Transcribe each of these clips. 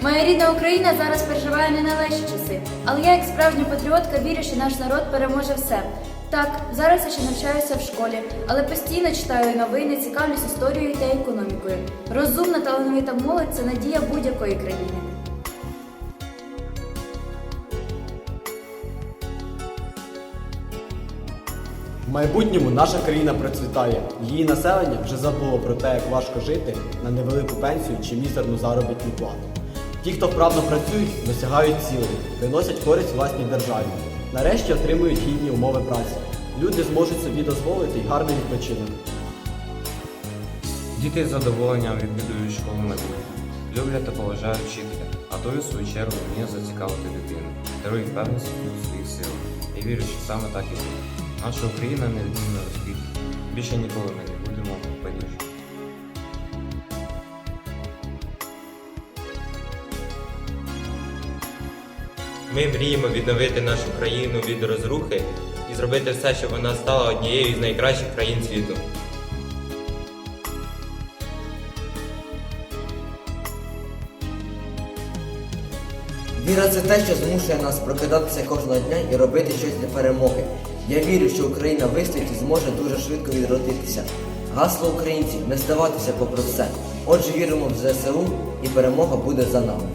Моя рідна Україна зараз переживає не найлегші часи, але я, як справжня патріотка, вірю, що наш народ переможе все. Так, зараз я ще навчаюся в школі, але постійно читаю новини, цікавлюсь історією та економікою. Розумна талановита молодь це надія будь-якої країни. В майбутньому наша країна процвітає. Її населення вже забуло про те, як важко жити на невелику пенсію чи мізерну заробітну плату. Ті, хто вправно працюють, досягають цілей, приносять користь власній державі. Нарешті отримують гідні умови праці. Люди зможуть собі дозволити й гарний відпочинок. Діти з задоволенням відвідують школу майбутнє, люблять та поважають вчителя, а той, у свою чергу, вміє зацікавити дитину, дарує впевненість у своїх силах. І вірю, що саме так і буде. Наша Україна невідмінно розквітне. Більше ніколи не Ми мріємо відновити нашу країну від розрухи і зробити все, щоб вона стала однією з найкращих країн світу. Віра це те, що змушує нас прокидатися кожного дня і робити щось для перемоги. Я вірю, що Україна вистоїть і зможе дуже швидко відродитися. Гасло українців не здаватися попри все. Отже, віримо в ЗСУ і перемога буде за нами.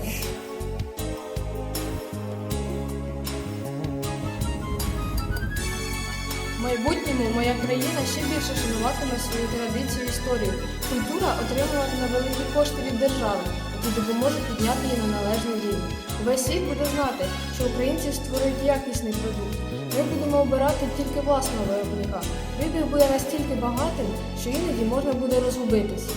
Майбутньому моя країна ще більше шануватиме свою традицію і історію. Культура отримуватиме великі кошти від держави, які допоможуть підняти її на належний рівень. Весь світ буде знати, що українці створюють якісний продукт. Ми будемо обирати тільки власного виробника. Вибір буде настільки багатим, що іноді можна буде розгубитись.